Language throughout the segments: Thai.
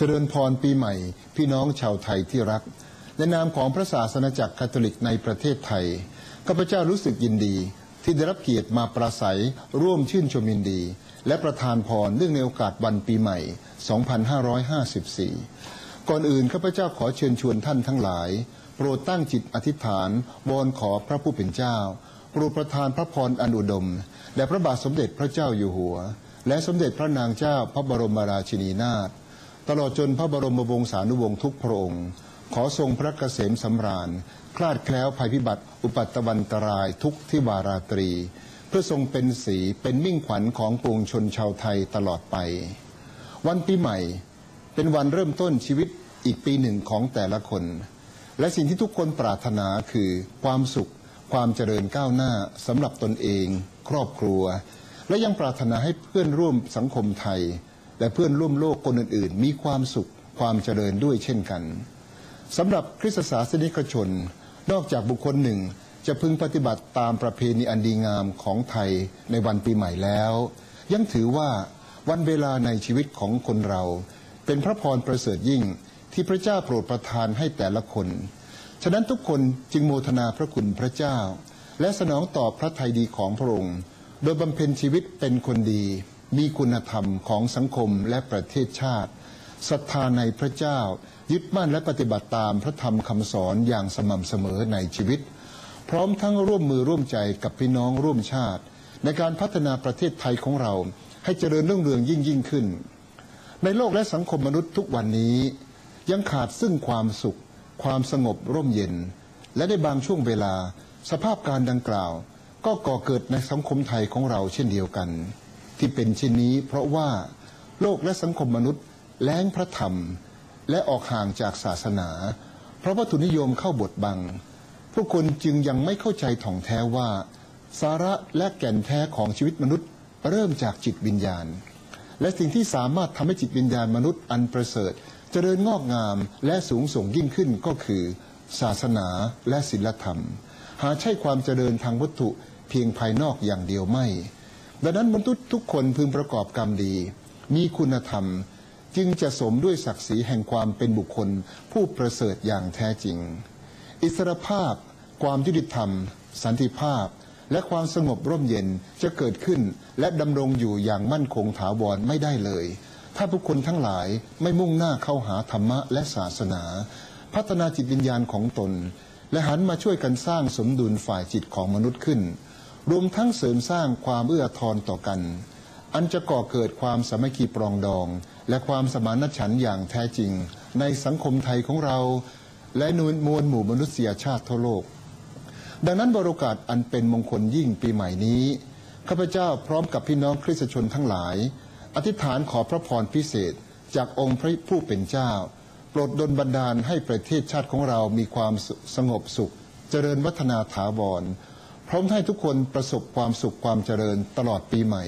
เจริญพรปีใหม่ พี่น้องชาวไทยที่รัก ในนามของพระศาสนาจักรคาทอลิกในประเทศไทยข้าพเจ้ารู้สึกยินดี ที่ได้รับเกียรติมาปราศัยร่วมชื่นชมยินดี และประทานพรเนื่องในโอกาสวันปีใหม่ 2554 ก่อนอื่นข้าพเจ้าขอเชิญชวนท่านทั้งหลาย โปรดตั้งจิตอธิษฐานวอนขอพระผู้เป็นเจ้าโปรดประทานพระพรอันอุดมแด่พระบาทสมเด็จพระเจ้าอยู่หัว และสมเด็จพระนางเจ้าพระบรมราชินีนาถ ตลอดจนพระบรมวงศานุวงศ์ทุกพระองค์ ขอทรงพระเกษมสำราญ คลาดแคล้วภัยพิบัติ อุปัตตวันตรายทุกทิวาราตรี เพื่อทรงเป็นสีเป็นมิ่งขวัญของปวงชนชาวไทยตลอดไป วันปีใหม่เป็นวันเริ่มต้นชีวิตอีกปีหนึ่งของแต่ละคน และสิ่งที่ทุกคนปรารถนาคือความสุข ความเจริญก้าวหน้าสำหรับตนเอง ครอบครัว และยังปรารถนาให้เพื่อนร่วมสังคมไทย และเพื่อนร่วมโลกคนอื่นๆ มีความสุขความเจริญด้วยเช่นกันสำหรับคริสตศาสนิกชน นอกจากบุคคลหนึ่งจะพึงปฏิบัติตามประเพณีอันดีงามของไทยในวันปีใหม่แล้ว ยังถือว่าวันเวลาในชีวิตของคนเรา เป็นพระพรประเสริฐยิ่งที่พระเจ้าโปรดประทานให้แต่ละคน ฉะนั้นทุกคนจึงโมทนาพระคุณพระเจ้า และสนองตอบพระทัยดีของพระองค์ โดยบำเพ็ญชีวิตเป็นคนดี มีคุณธรรมของสังคมและประเทศชาติศรัทธาในพระเจ้า ยึดมั่นและปฏิบัติตามพระธรรมคำสอนอย่างสม่ำเสมอในชีวิต พร้อมทั้งร่วมมือร่วมใจกับพี่น้องร่วมชาติ ในการพัฒนาประเทศไทยของเรา ให้เจริญรุ่งเรืองยิ่งยิ่งขึ้น ในโลกและสังคมมนุษย์ทุกวันนี้ ยังขาดซึ่งความสุข ความสงบร่มเย็น และในบางช่วงเวลา สภาพการดังกล่าว ก็ก่อเกิดในสังคมไทยของเราเช่นเดียวกัน ที่เป็นเช่นนี้ เพราะว่าโลกและสังคมมนุษย์แล้งพระธรรม และออกห่างจากศาสนา เพราะวัตถุนิยมเข้าบดบัง ผู้คนจึงยังไม่เข้าใจถ่องแท้ว่า สาระและแก่นแท้ของชีวิตมนุษย์ เริ่มจากจิตวิญญาณ และสิ่งที่สามารถทำให้จิตวิญญาณมนุษย์อันประเสริฐเจริญงอกงามและสูงส่งยิ่งขึ้นก็คือ ศาสนาและศีลธรรม หาใช่ความเจริญทางวัตถุเพียงภายนอกอย่างเดียวไม่ ดังนั้นมนุษย์ทุกคนพึงประกอบกรรมดี มีคุณธรรมจึงจะสมด้วยศักดิ์ศรีแห่งความเป็นบุคคลผู้ประเสริฐอย่างแท้จริง อิสรภาพ ความยุติธรรม สันติภาพ และความสงบร่มเย็นจะเกิดขึ้น และดำรงอยู่อย่างมั่นคงถาวรไม่ได้เลย ถ้าผู้คนทั้งหลายไม่มุ่งหน้าเข้าหาธรรมะและศาสนา พัฒนาจิตวิญญาณของตน และหันมาช่วยกันสร้างสมดุลฝ่ายจิตของมนุษย์ขึ้น รวมทั้งเสริมสร้างความเอื้อทอนต่อกัน อันจะก่อเกิดความสามัคคีปรองดอง และความสมานฉันท์อย่างแท้จริง ในสังคมไทยของเรา และนูนมวลหมู่มนุษยชาติทั่วโลก ดังนั้นบรโอกาสอันเป็นมงคลยิ่งปีใหม่นี้ข้าพเจ้าพร้อมกับพี่น้องคริสตชนทั้งหลาย อธิษฐานขอพระพรพิเศษจากองค์พระผู้เป็นเจ้า โปรดดลบันดาลให้ประเทศชาติของเรามีความสงบสุข เจริญวัฒนาถาวร พร้อมให้ทุกคนประสบความสุขความเจริญตลอดปีใหม่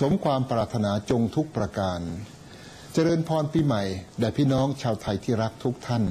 สมความปรารถนาจงทุกประการ เจริญพรปีใหม่แด่พี่น้องชาวไทยที่รักทุกท่าน